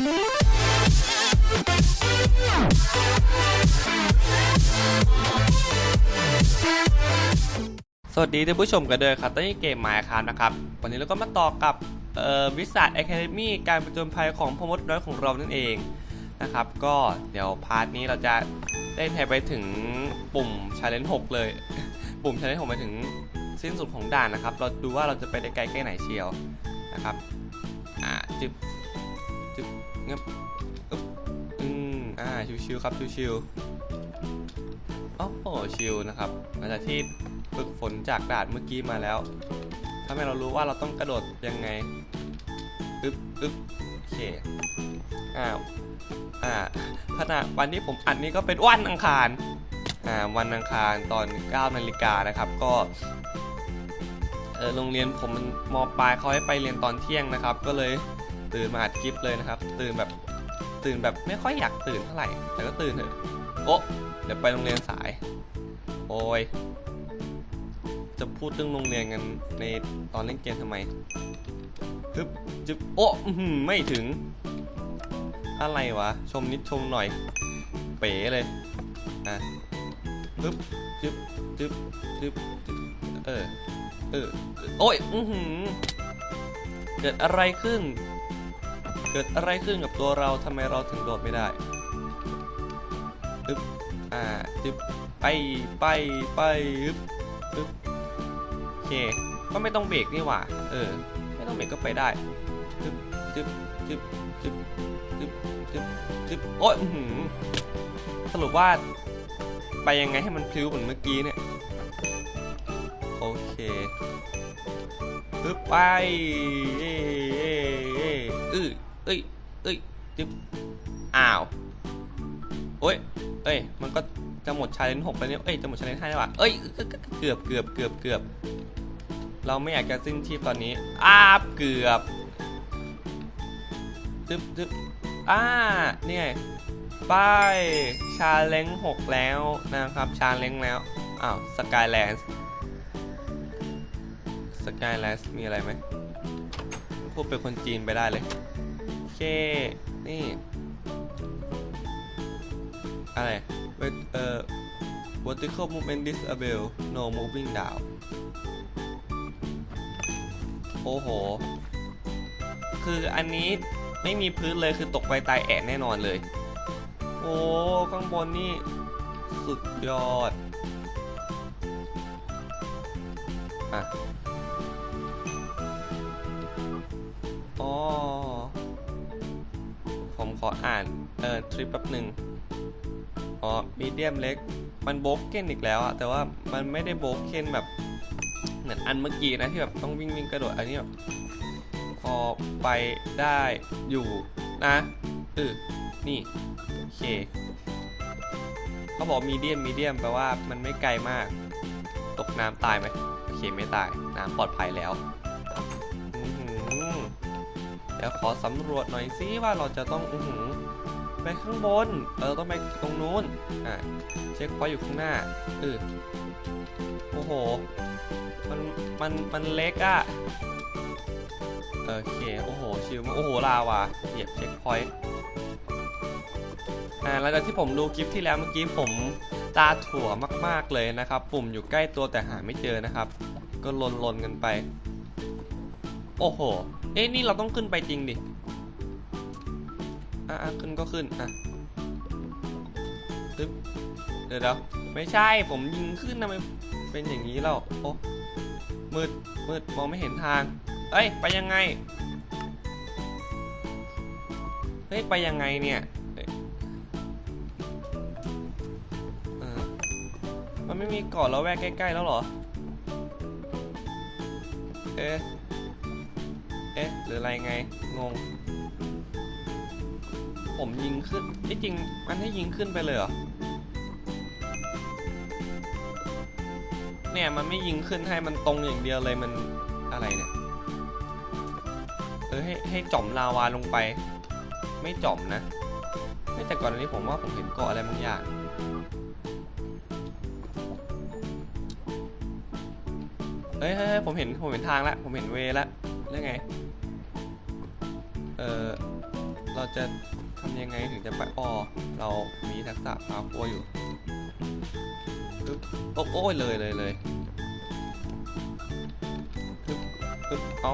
สวัสดีท่านผู้ชมกันด้วยครับตอนนี้เกมหมายครับนะครับ วันนี้เราก็มาต่อกับวิสัทแอคาเดมี่การประจนภัยของพมดน้อยของเรานั่นเองนะครับ ก็เดี๋ยวพาร์ทนี้เราจะเล่นให้ไปถึงปุ่มชาเลนจ์6เลย ปุ่มชาเลนจ์6ไปถึงสิ้นสุดของด่านนะครับ เราดูว่าเราจะไปได้ไกลแค่ไหนเชียวนะครับ อ่าจึบ งียบอึบอืมอ่าชิวๆครับชิวๆโอ้โหชิลนะครับหลังจากที่ฝึกฝนจากดานเมื่อกี้มาแล้วทำให้เรารู้ว่าเราต้องกระโดดยังไงอึ๊บอึ๊บโอเคอ้าวอ่าขณะวันที่ผมอัดนี้ก็เป็นวันอังคารอ่าวันอังคารตอน9นาฬิกานะครับก็เออโรงเรียนผมมันมปลายเขาให้ไปเรียนตอนเที่ยงนะครับ ก็เลย ตื่นมาอัดคลิปเลยนะครับ ตื่นแบบตื่นแบบไม่ค่อยอยากตื่นเท่าไหร่ แต่ก็ตื่นเถอะโอ๊ะเดี๋ยวไปโรงเรียนสาย โอ้ยจะพูดเรื่องโรงเรียนกันในตอนเล่นเกมทำไมฮึบจึบโอ้หือไม่ถึง อะไรวะ ชมนิดชมหน่อย เป๋เลยอะฮึบจึบจึบจึบจึบเออเออโอ้ยอือหือเกิดอะไรขึ้น เกิดอะไรขึ้นกับตัวเราทำไมเราถึงโดดไม่ได้ฮึบอ่าจึบไปไปไปอึบอึบโอเคก็ไม่ต้องเบรกนี่หว่า เออ ไม่ต้องเบรกก็ไปได้จึบจึบจึบจึบจึบจึบจึบโอ้ยสรุปว่า ไปยังไงให้มันพลิ้วเหมือนเมื่อกี้เนี่ย โอเคปึ๊บไป ชาเลนจ์หกไปเนี่ยเอ้ยจะหมดชาเลนจ์ห้าแล้วว่ะเอ้ยเกือบเกือบเกือบเกือบเราไม่อยากจะสิ้นชีพตอนนี้อ้าบเกือบตึ๊บตึ๊บอ่าเนี่ยไปชาเลนจ์หกแล้วนะครับชาเลนจ์แล้วอ้าวสกายแลนด์สกายแลนด์มีอะไรไหมพูดเป็นคนจีนไปได้เลยโอเคนี่อะไรเวทเอ่อ vertical movement disable no moving down โอ้โห คืออันนี้ไม่มีพื้นเลยคือตกไปตายแอะแน่นอนเลย โอ้ข้างบนนี่ สุดยอด อะอ๋อผมขออ่าน เอ่อทริปแป๊บหนึ่ง อ๋อมีเดียมเล็ก มันโบกเก้นอีกแล้วอะแต่ว่ามันไม่ได้โบกเก้นแบบ เหมือนอันเมื่อกี้นะที่แบบต้องวิ่งวิ่งกระโดดอันนี้แบบพอไปได้อยู่นะเออนี่โอเคเขาบอกมีเดียมมีเดียมแปลว่ามันไม่ไกลมาก ตกน้ำตายไหมโอเคไม่ตายน้ำปลอดภัยแล้วอื้อหือเดี๋ยวขอสำรวจหน่อยซิว่าเราจะต้องอือหือ ไปข้างบน เออต้องไปตรงนู้น อะเช็คพอยต์อยู่ข้างหน้าเออโอ้โห มัน มัน มันเล็กอะโอเค โอ้โห ชิลมากโอ้โห ลาวาเหยียบเช็คพอยต์ อ่า หลังจากที่ผมดูคลิปที่แล้วเมื่อกี้ผมตาถั่วมาก ๆ เลยนะครับ ปุ่มอยู่ใกล้ตัวแต่หาไม่เจอนะครับ ก็ลนลนๆกันไป โอ้โห เอ๊ะนี่เราต้องขึ้นไปจริงดิ อะอะขึ้นก็ขึ้นอะตึ๊บเดี๋ยวเดี๋ยวไม่ใช่ผมยิงขึ้นทำไมเป็นอย่างนี้แล้วโอ้มืดมืดมองไม่เห็นทาง เอ้ย ไปยังไง เฮ้ย ไปยังไงเนี่ยมันไม่มีเกาะแล้วแวกใกล้ ๆ แล้วเหรอ เอ๊ะ เอ๊ะ หรืออะไรไง งง ผมยิงขึ้นที่จริงมันให้ยิงขึ้นไปเลยเหรอ เนี่ยมันไม่ยิงขึ้นให้มันตรงอย่างเดียวเลยมันอะไรเนี่ย เออให้ให้จอมลาวาลงไป ไม่จอมนะไม่แต่ก่อนอันนี้ผมว่าผมเห็นเกาะอะไรบางอย่างเฮ้ยเฮ้ยผมเห็น ผมเห็นทางแล้ว ผมเห็นเวแล้วแล้วไง เออเราจะ ทำยังไงถึงจะไปอ้อเรามีทักษะพาคัวอยู่ปึ๊บโอ้โอ้ยเลยเลยเลยปึ๊บปึ๊บเอา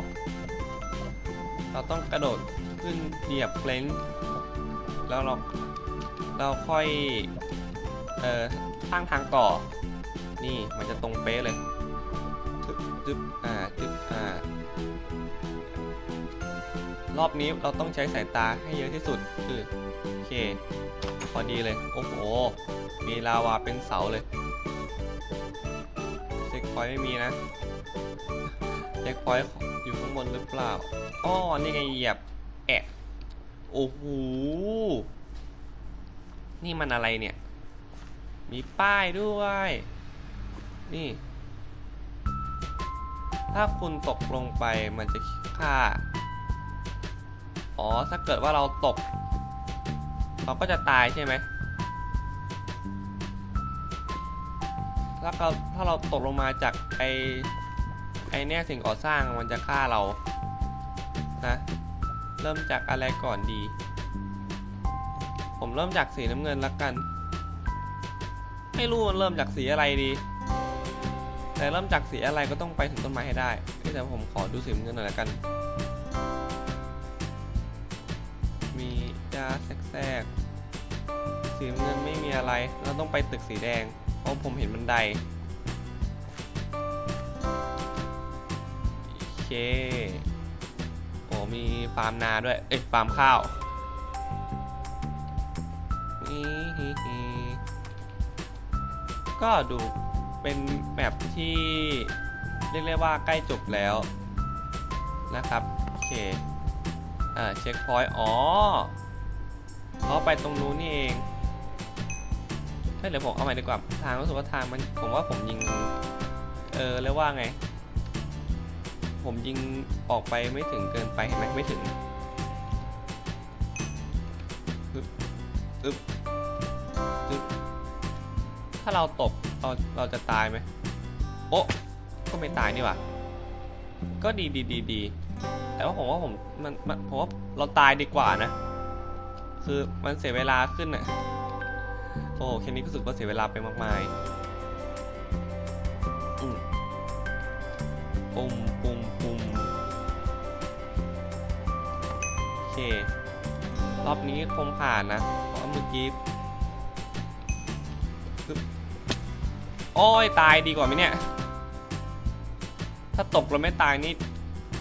เราต้องกระโดดขึ้นเหยียบเพลนแล้วเรา เราค่อย เอ่อสร้างทางต่อ นี่มันจะตรงเป๊ะเลยจึ๊บจึ๊บอ่าจึ๊บอ่า รอบนี้เราต้องใช้สายตาให้เยอะที่สุดคือโอเค พอดีเลย โอ้โห มีลาวาเป็นเสาเลยเช็คพอยต์ไม่มีนะเช็คพอยต์อยู่ข้างบนหรือเปล่าอ้อนี่ไงเหยียบแอะโอ้โห นี่มันอะไรเนี่ย มีป้ายด้วย นี่ ถ้าคุณตกลงไปมันจะค่า อ๋อ ถ้าเกิดว่าเราตก เราก็จะตายใช่ไหมถ้าเราถ้าเราตกลงมาจากไอไอเนี่ยสิ่งก่อสร้างมันจะฆ่าเรา นะ เริ่มจากอะไรก่อนดี ผมเริ่มจากสีน้ำเงินละกัน ไม่รู้มันเริ่มจากสีอะไรดี แต่เริ่มจากสีอะไรก็ต้องไปถึงต้นไม้ให้ได้แต่ผมขอดูสีน้ำเงินหน่อยละกัน มียาแทรกๆสีเงินไม่มีอะไร เราต้องไปตึกสีแดง เพราะผมเห็นบันได โอเค โอ้มีฟาร์มนาด้วย เอ้ยฟาร์มข้าวก็ดูเป็นแมปที่เรียกได้ว่าใกล้จบแล้วนะครับ โอเค อ่า เช็คพอยต์ อ๋อ เขาไปตรงนู้นนี่เองเฮ้ยเดี๋ยวผมเอาใหม่ดีกว่าทางรู้สึกว่าทางมันผมว่าผมยิง เออเรียกว่าไง ผมยิงออกไปไม่ถึงเกินไปเห็นไหมไม่ถึงอึ๊บอึ๊บอึ๊บถ้าเราตกเราเราจะตายไหมโอ๊ะก็ไม่ตายนี่หว่าก็ดีดีดีดีแต่ว่าผมว่าผมมันมันผมว่าเราตายดีกว่านะ คือมันเสียเวลาขึ้นอะโอ้แค่นี้ก็รู้สึกว่าเสียเวลาไปมากมายปุ่มปุ่มปุ่มโอเค รอบนี้คงผ่านนะ เพราะว่าเมื่อกี้โอ้ยตายดีกว่าไหมเนี่ย ถ้าตกเราไม่ตายนี่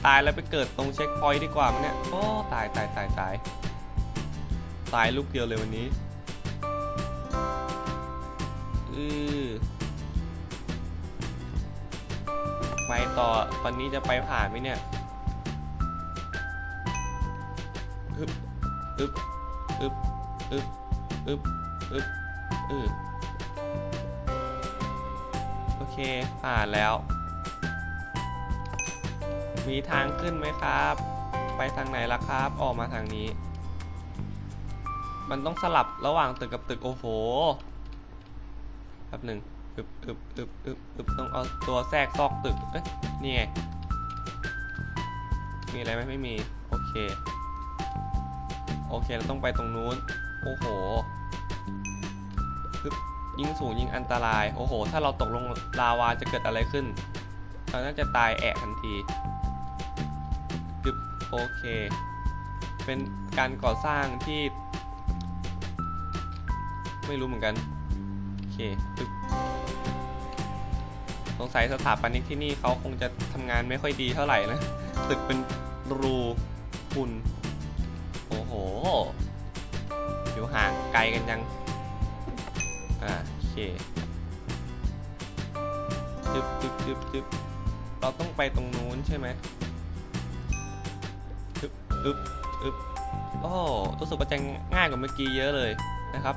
ตายแล้วไปเกิดตรงเช็คพอยต์ดีกว่ามั้งเนี่ย โอ้ ตายตายตายตายตาย ตายลูกเดียวเลยวันนี้อือไปต่อตอนนี้จะไปผ่านไหมเนี่ยอึบอึบอึบอึบอึบอึบอือโอเค ผ่านแล้ว มีทางขึ้นไหมครับ ไปทางไหนล่ะครับ ออกมาทางนี้ มันต้องสลับระหว่างตึกกับตึกโอ้โหแป๊บหนึ่งอึบอึบอึบอึบอึบต้องเอาตัวแทรกซอกตึก เอ้ยนี่ไง มีอะไรไหมไม่มี โอเค โอเค เราต้องไปตรงนู้น โอ้โหอึบยิงสูงยิงอันตราย โอ้โห ถ้าเราตกลงลาวาจะเกิดอะไรขึ้น เราน่าจะตายแอะทันทีกึบโอเค เป็นการก่อสร้างที่ ไม่รู้เหมือนกัน โอเคกึบสงสัยสถาปนิกที่นี่เขาคงจะทำงานไม่ค่อยดีเท่าไหร่นะ ตึกเป็นรูคุณโอ้โห อยู่ห่างไกลกันยัง อ่าโอเคจึบจึบจึบจึบเราต้องไปตรงนู้นใช่ไหมอึบอึบอึบโอ้รู้สึกว่าจะง่ายกว่าเมื่อกี้เยอะเลย นะครับ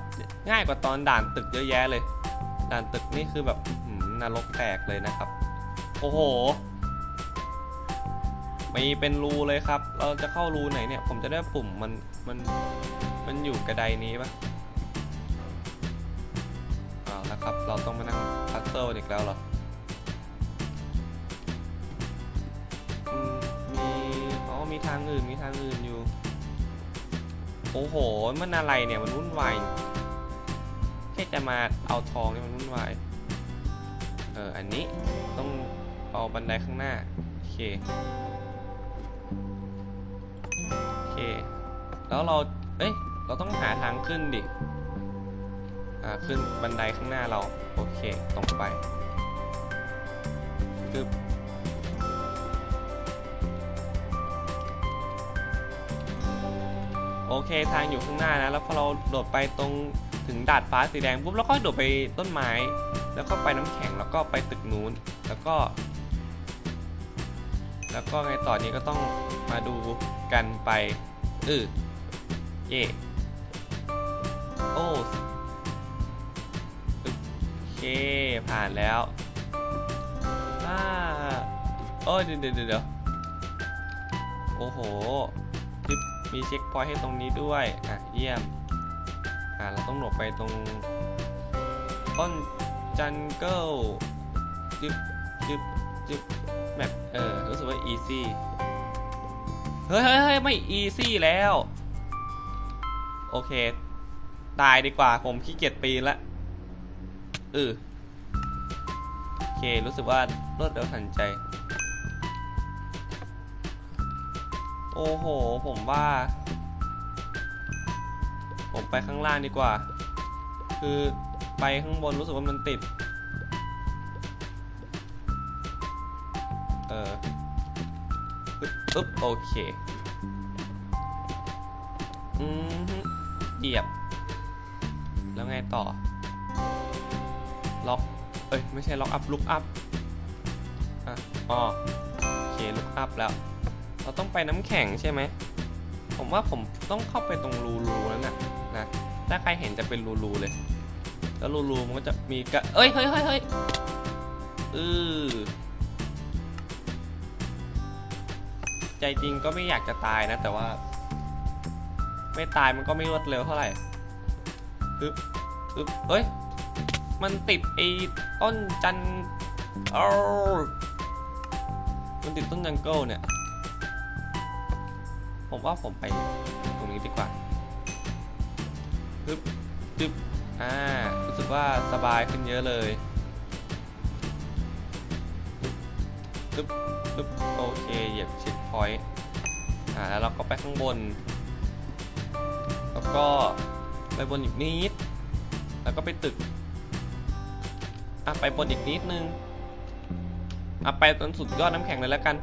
ง่ายกว่าตอนด่านตึกเยอะแยะเลย ด่านตึกนี่คือแบบนรกแตกเลยนะครับ โอ้โห มีเป็นรูเลยครับ เราจะเข้ารูไหนเนี่ย ผมจะได้ปุ่มมันมันมันอยู่กระไดนี้ปะเอาละครับ เราต้องมานั่งพัซเซิลอีกแล้วเหรอมีอ๋อมีทางอื่นมีทางอื่นอยู่ โอ้โห มันอะไรเนี่ยมันวุ่นวายแค่จะมาเอาทองนี่มันวุ่นวายเอออันนี้ต้องเอาบันไดข้างหน้า โอเค โอเค แล้วเรา เอ้ย เราต้องหาทางขึ้นดิ อ่า ขึ้นบันไดข้างหน้าเรา โอเค ตรงไปปึ๊บ เคทางอยู่ข้างหน้านะ แล้วพอเราโดดไปตรงถึงดาดฟ้าสีแดงปุ๊บแล้วก็โดดไปต้นไม้ แล้วก็ไปน้ำแข็งแล้วก็ไปตึกนู้นแล้วก็ แล้วก็ไงต่อนี้ก็ต้องมาดูกันไปเออเย่โอ้โอเคผ่านแล้วอ่าโอ้ยเดี๋ยวเดี๋ยวเดี๋ยวโอ้โห มีเช็คพอยต์ให้ตรงนี้ด้วย อะ เยี่ยม อะ เราต้องหลบไปตรงต้นจันเกิลจึ๊บจึ๊บจึ๊บแมปเออ รู้สึกว่า easy เฮ้ยเฮ้ยเฮ้ยไม่ easy แล้ว โอเค ตายดีกว่าผมขี้เกียจปีนละเออโอเค รู้สึกว่ารวดเร็วทันใจ โอ้โห ผมว่า ผมไปข้างล่างดีกว่า คือไปข้างบนรู้สึกว่ามันติด เออปึ๊บโอเค อืมเหยียบ แล้วไงต่อ ล็อก เอ้ย ไม่ใช่ล็อกอัพลุกอัพ อะ อ๋อ โอเคลุกอัพแล้ว เราต้องไปน้ำแข็งใช่ไหม ผมว่าผมต้องเข้าไปตรงรูรูนั้นนะนะ ถ้าใครเห็นจะเป็นรูรูเลย แล้วรูรูมันก็จะมีกระเอ้ยเฮ้ยเฮ้ยเฮ้ยอือใจจริงก็ไม่อยากจะตายนะ แต่ว่า ไม่ตายมันก็ไม่รวดเร็วเท่าไหร่ปึ๊บปึ๊บเอ้ย มันติดไอ้ต้นจันเอ้ามันติดต้นจังเกิลเนี่ย ผมว่าผมไปตรงนี้ดีกว่าปึ๊บปึ๊บอ่า รู้สึกว่าสบายขึ้นเยอะเลยปึ๊บปึ๊บโอเค เหยียบเช็คพอยต์อ่า แล้วเราก็ไปข้างบน แล้วก็ไปบนอีกนิด แล้วก็ไปตึก อะ ไปบนอีกนิดนึง อะ ไปจนสุดยอดน้ำแข็งเลยแล้วกัน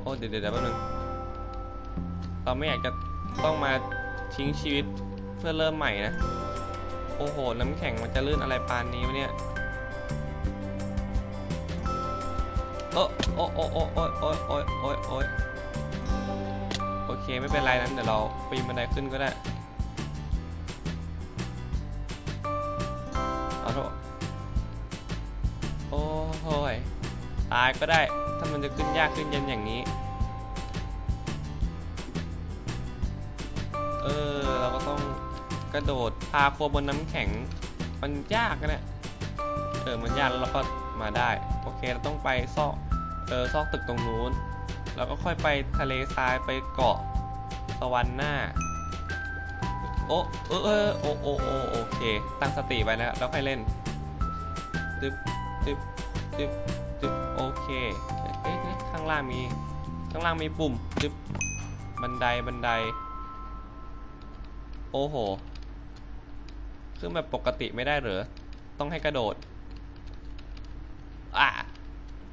โอ้ เดี๋ยวเดี๋ยวเดี๋ยวแป๊บนึง เราไม่อยากจะต้องมาทิ้งชีวิตเพื่อเริ่มใหม่นะ โอ้โห น้ำแข็งมันจะลื่นอะไรปานนี้วะเนี่ยโอ้โอ้โอ้โอ้โอ้โอ้โอ้โอ้โอ้โอเค ไม่เป็นไรนั้นเดี๋ยวเราปีนบันไดขึ้นก็ได้เอาเถอะโอ้โหตายก็ได้ ถ้ามันจะขึ้นยากขึ้นเย็นอย่างนี้ กระโดดพาโคบนน้ำแข็ง มันยากนะเนี่ยเออมันยากแล้วเราก็มาได้ โอเคเราต้องไปซอกเออซอกตึกตรงนู้น แล้วก็ค่อยไปทะเลทรายไปเกาะสวรรค์หน้าโอ้เออเออโอโอโอโอเค ตั้งสติไว้แล้วแล้วค่อยเล่นตึ๊บตึ๊บตึ๊บตึ๊บโอเคเอ๊ะเอ๊ะเอ๊ะข้างล่างมีข้างล่างมีปุ่มตึ๊บบันไดบันได โอ้โห ขึ้นแบบปกติไม่ได้เหรอ ต้องให้กระโดด อะ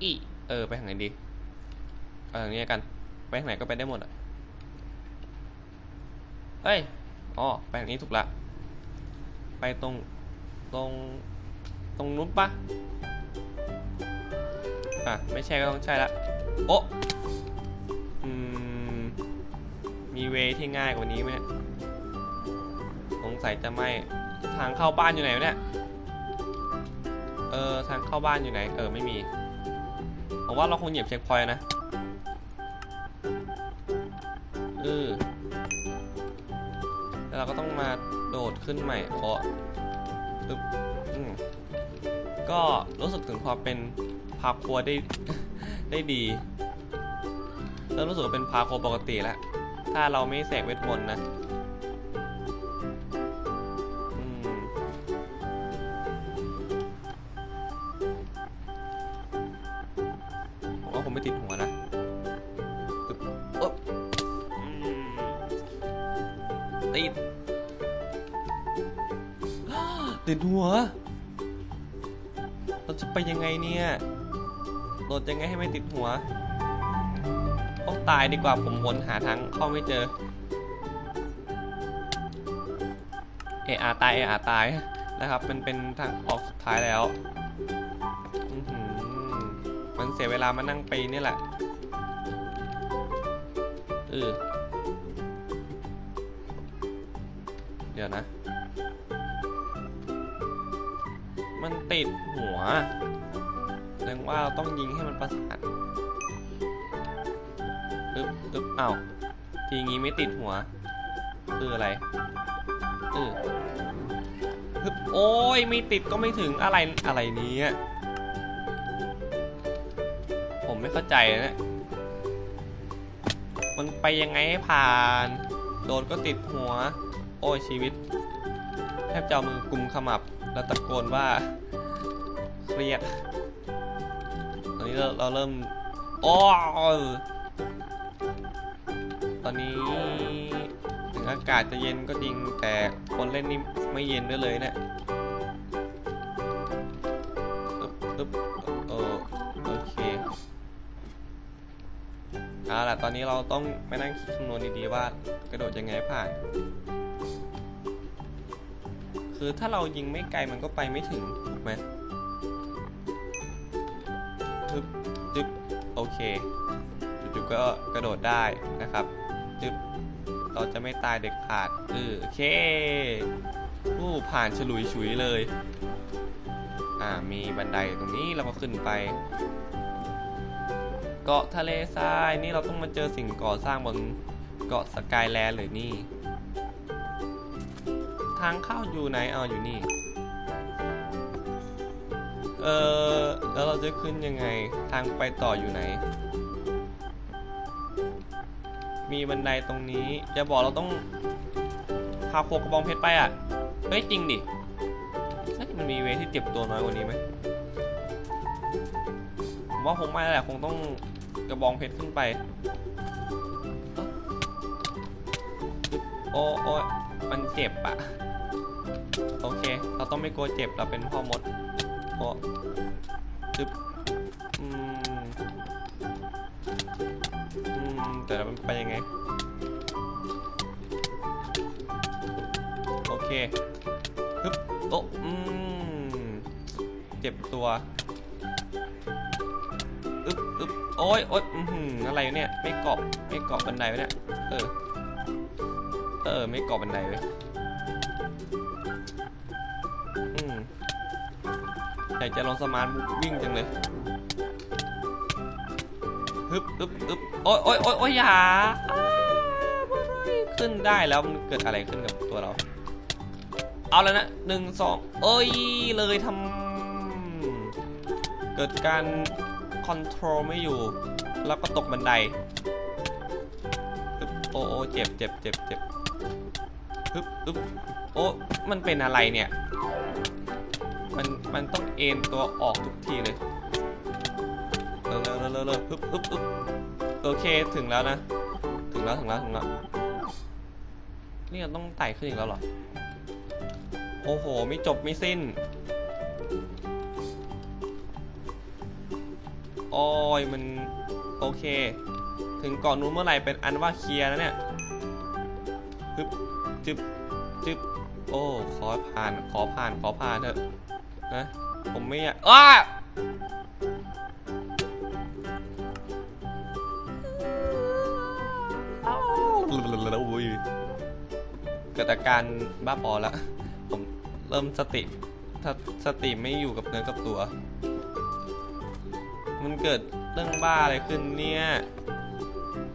อีเออ ไปทางไหนดีเอาทางนี้กัน ไปทางไหนก็ไปได้หมดอะเฮ้ยอ๋อไปทางนี้ถูกละ ไปตรง ตรง ตรงนู้นปะอะ ไม่ใช่ก็ต้องใช่ละ โอ้อืม มีเวที่ง่ายกว่านี้ไหมสงสัยจะไม่ ทางเข้าบ้านอยู่ไหนวะเนี่ย เออทางเข้าบ้านอยู่ไหน เออไม่มีผมว่าเราคงเหยียบเช็คพอยต์นะเออแล้วเราก็ต้องมาโดดขึ้นใหม่เพราะปึ๊บอืมก็รู้สึกถึงความเป็นพาคัวได้ ได้ดีเริ่มรู้สึกว่าเป็นพาโคปกติแล้ว ถ้าเราไม่แสกเวทมนต์นะ ติดติดหัว เราจะไปยังไงเนี่ยโหลดยังไงให้ไม่ติดหัว ต้องตายดีกว่าผมวนหาทางเข้าไม่เจอ เออาตายเออาตายนะครับ มันเป็นทางออกสุดท้ายแล้ว มันเสียเวลามานั่งไปนี่แหละเออ เราต้องยิงให้มันประสานอึ๊บอึ๊บอ้าวทีงี้ไม่ติดหัวคืออะไรเออฮึบโอ้ยไม่ติดก็ไม่ถึงอะไรอะไรนี้ผมไม่เข้าใจนะเนี่ยมันไปยังไงให้ผ่าน โดนก็ติดหัว โอ้ยชีวิต แทบจะมือกุมขมับ แล้วตะโกนว่าเครียด นี้เราเราเริ่มโอ้ตอนนี้ถึงอากาศจะเย็นก็จริงแต่คนเล่นนี่ไม่เย็นด้วยเลยเนี่ยอึ๊บอึ๊บเออโอเคเอาล่ะตอนนี้เราต้องไปนั่งคิดคำนวณดีๆว่ากระโดดยังไงผ่าน คือถ้าเรายิงไม่ไกลมันก็ไปไม่ถึงถูกไหม เคจุดๆก็กระโดดได้นะครับจึ๊บเราจะไม่ตายเด็กขาดเออโอเคผู้ผ่านฉลุยฉุยเลย อ่า มีบันไดตรงนี้เราก็ขึ้นไป เกาะทะเลทรายนี่เราต้องมาเจอสิ่งก่อสร้างบนเกาะสกายแลนด์เลยนี่ ทางเข้าอยู่ไหนเอาอยู่นี่ ออแล้วเราจะขึ้นยังไงทางไปต่ออยู่ไหน มีบันไดตรงนี้อย่าบอกเราต้องพาโคกระบองเพชรไปอะเฮ้ยจริงดิมันมีเวที่เจ็บตัวน้อยกว่านี้ไหมผมว่าคงไม่แล้วแหละคงต้องกระบองเพชรขึ้นไป โอ้โอ้มันเจ็บอะโอเค เราต้องไม่กลัวเจ็บเราเป็นพ่อมดโอ้ เจ็บตัวอึ๊บอึ๊บโอ้ยโอ้ยอือหือะไรเนี่ย ไม่เกาะไม่เกาะบันไดวะเนี่ย เออ เออ ไม่เกาะบันไดเว้ยอืมอยากจะลองสมาร์ทวิ่งจังเลยฮึบฮึบฮึบโอ้ยโอ้ยโอ้ยโอ้ยอย่าขึ้นได้แล้วมันเกิดอะไรขึ้นกับตัวเรา เอาแล้วนะหนึ่งสองเอ้ยเลยทำ เกิดการคอนโทรลไม่อยู่ แล้วก็ตกบันไดฮึบโอ้โอเจ็บเจ็บเจ็บเจ็บฮึบฮึบโอ้มันเป็นอะไรเนี่ย มัน มันต้องเอ็นตัวออกทุกทีเลยเร็วเร็วเร็วเร็วเร็วฮึบฮึบฮึบโอเคถึงแล้วนะ ถึงแล้วถึงแล้วถึงแล้วนี่เราต้องไต่ขึ้นอีกแล้วเหรอ โอ้โห ไม่จบไม่สิ้น โอ้ยมันโอเค ถึงก่อนนู้นเมื่อไหร่เป็นอันว่าเคลียร์แล้วเนี่ยฮึบจึบจึบโอ้ขอผ่านขอผ่านขอผ่านเถอะนะผมไม่อยากอ้าอุ้ยเกิดอาการบ้าบอแล้วผมเริ่มสติถ้าสติไม่อยู่กับเนื้อกับตัว มันเกิดเรื่องบ้าอะไรขึ้นเนี่ย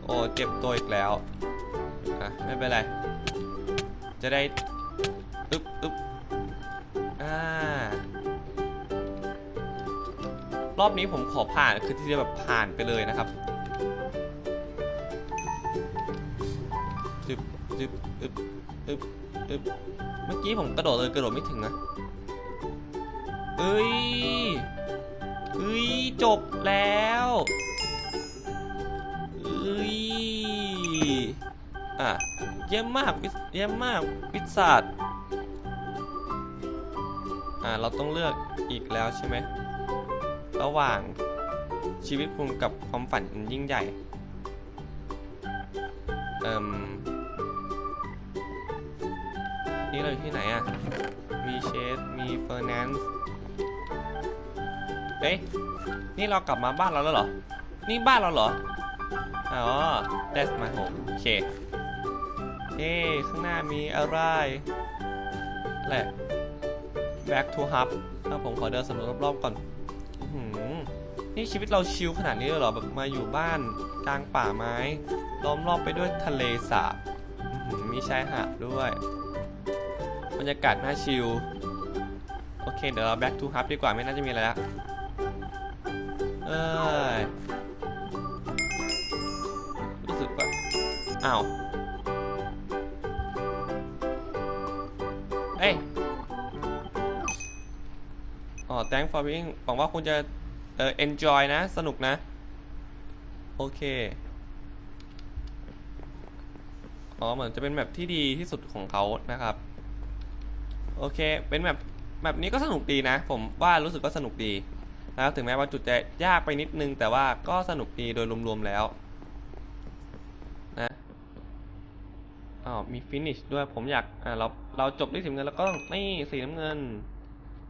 โอ้เจ็บตัวอีกแล้วอะไม่เป็นไร จะได้อึ๊บอึ๊บอ่ารอบนี้ผมขอผ่านคือที่จะแบบผ่านไปเลยนะครับจึบจึบอึบอึบอึบเมื่อกี้ผมกระโดดเลยกระโดดไม่ถึงนะเอ้ยเอ้ย จบแล้วเอ้ยอะเยี่ยมมากเยี่ยมมากวิสาดอ่าเราต้องเลือกอีกแล้วใช่ไหมระหว่างชีวิตคุณกับความฝันอันยิ่งใหญ่เอ่มนี่เราอยู่ที่ไหนอะมีเชส มีเฟอร์นันซ์เอ๊ะ นี่เรากลับมาบ้านเราแล้วเหรอ นี่บ้านเราเหรอ อ๋อ that's my home โอเคเอ๊ข้างหน้ามีอะไร แหละ back to hub ถ้าผมขอเดินสำรวจรอบๆก่อนหือนี่ชีวิตเราชิลขนาดนี้เลยเหรอแบบมาอยู่บ้านกลางป่าไม้ล้อมรอบไปด้วยทะเลสาบมีชายหาดด้วย บรรยากาศน่าชิล โอเค เดี๋ยวเรา back to hub ดีกว่าไม่น่าจะมีอะไรละเอ้ ยรู้สึกว่าอ้าว เอ้ยอ๋อ thank for being หวังว่าคุณจะเอ่อ enjoy นะ สนุกนะ โอเค อ๋อ เหมือนจะเป็นแบบที่ดีที่สุดของเขานะครับ โอเค เป็นแบบแบบนี้ก็สนุกดีนะ ผมว่ารู้สึกว่าสนุกดี นะครับถึงแม้ว่าจุดจะยากไปนิดนึง แต่ว่าก็สนุกดีโดยรวมๆแล้วนะอ๋อมี finish ด้วยผมอยากอ่าเราเราจบด้วยสีน้ำเงินแล้วก็ต้องนี่สีน้ำเงิน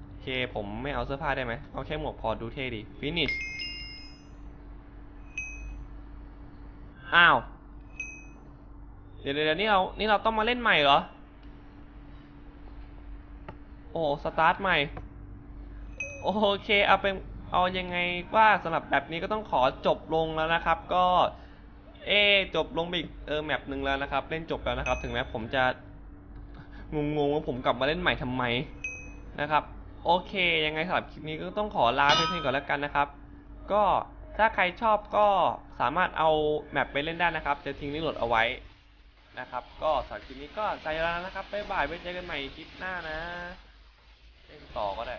โอเคผมไม่เอาเสื้อผ้าได้ไหมเอาแค่หมวกพอดูเท่ดี finish อ้าวเดี๋ยวเดี๋ยวนี่เรานี่เราต้องมาเล่นใหม่เหรอ โอ้สตาร์ทใหม่ โอเคเอาเป็น เอายังไงว่าสำหรับแบบนี้ก็ต้องขอจบลงแล้วนะครับ ก็เอจบลงไปอีกเออแมปหนึ่งแล้วนะครับ เล่นจบแล้วนะครับ ถึงแม้ผมจะงงๆว่าผมกลับมาเล่นใหม่ทำไมนะครับ โอเคยังไงสำหรับคลิปนี้ก็ต้องขอลาไปเพียงก่อนแล้วกันนะครับ ก็ถ้าใครชอบก็สามารถเอาแมปไปเล่นได้นะครับ จะทิ้งลิงก์โหลดเอาไว้นะครับ ก็สำหรับคลิปนี้ก็ใจแล้วนะครับบ๊ายบายไว้เจอกันใหม่คลิปหน้านะเล่นต่อก็ได้